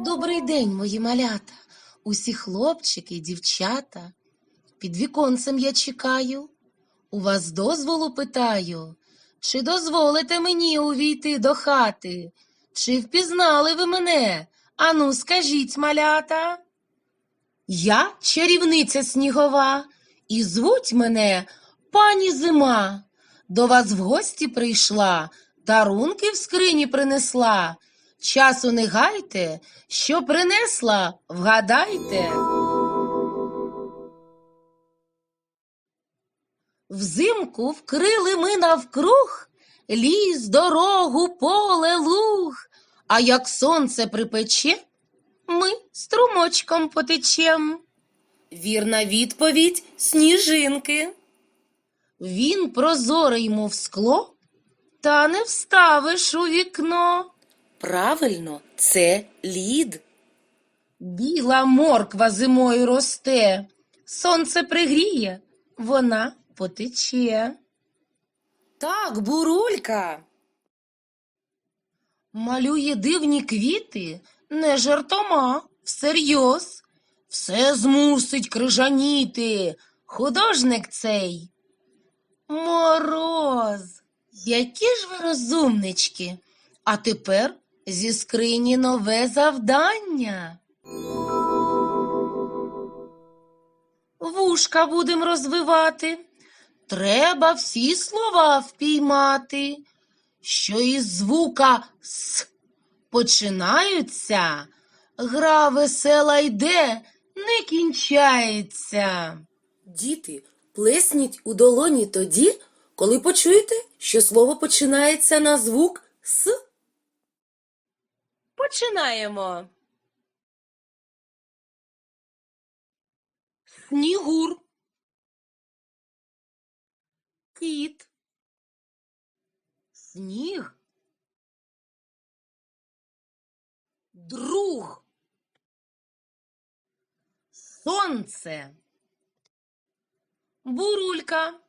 Добрий день, мої малята, усі хлопчики й дівчата. Під віконцем я чекаю. У вас дозволу питаю, чи дозволите мені увійти до хати? Чи впізнали ви мене? Ану, скажіть, малята. Я чарівниця снігова, і звуть мене пані Зима. До вас в гості прийшла, дарунки в скрині принесла. Часу не гайте, що принесла, вгадайте. Взимку вкрили ми навкруг ліс, дорогу, поле, луг, а як сонце припече, ми струмочком потечем. Вірна відповідь сніжинки. Він прозорий, мов скло, та не вставиш у вікно. Правильно, це лід. Біла морква зимою росте, сонце пригріє, вона потече. Так, бурулька. Малює дивні квіти, не жартома, всерйоз. Все змусить крижаніти, художник цей. Мороз. Які ж ви розумнички. А тепер зі скрині нове завдання. Вушка будем розвивати. Треба всі слова впіймати, що із звука С починаються, гра весела йде, не кінчається. Діти, плесніть у долоні тоді, коли почуєте, що слово починається на звук С. Починаємо. Снігур. Кіт. Сніг. Друг. Сонце. Бурулька.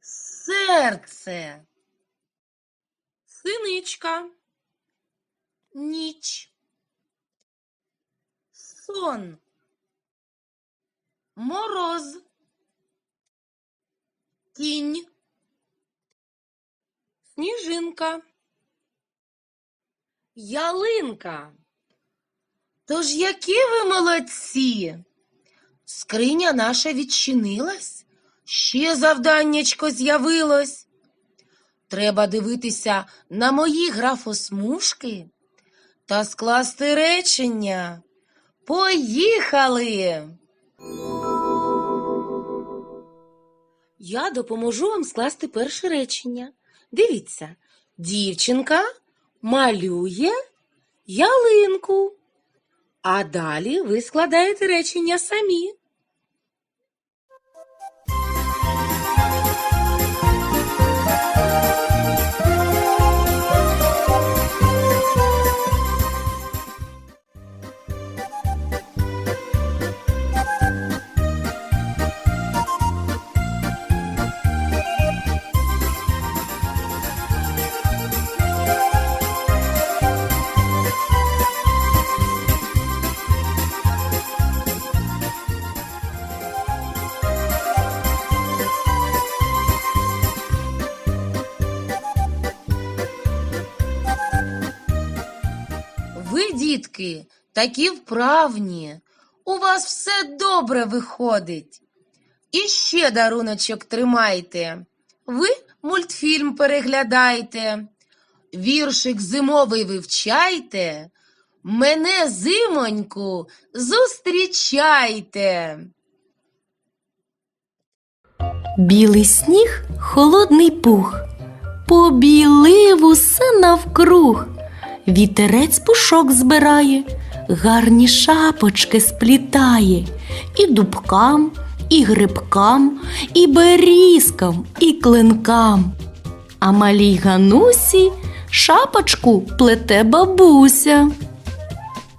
Серце. Синичка. Ніч. Сон. Мороз. Кінь. Сніжинка. Ялинка. Тож які ви молодці? Скриня наша відчинилась, ще завданнячко з'явилось. Треба дивитися на мої графосмужки та скласти речення. Поїхали! Я допоможу вам скласти перше речення. Дивіться, дівчинка малює ялинку. А далі ви складаєте речення самі. Ви, дітки, такі вправні. У вас все добре виходить. І ще даруночок тримайте. Ви мультфільм переглядайте, віршик зимовий вивчайте. Мене зимоньку зустрічайте. Білий сніг, холодний пух, побілив усе навкруг. Вітерець пушок збирає, гарні шапочки сплітає, і дубкам, і грибкам, і берізкам, і клинкам. А малій Ганусі шапочку плете бабуся.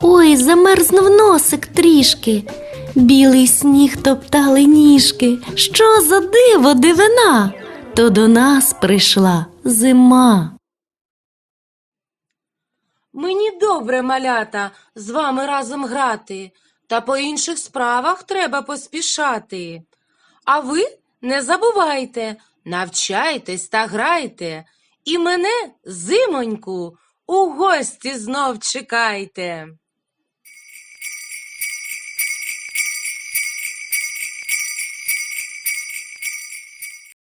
Ой, замерзнув носик трішки. Білий сніг топтали ніжки. Що за диво дивина? То до нас прийшла зима. Мені добре, малята, з вами разом грати, та по інших справах треба поспішати. А ви не забувайте, навчайтесь та грайте, і мене, зимоньку, у гості знов чекайте.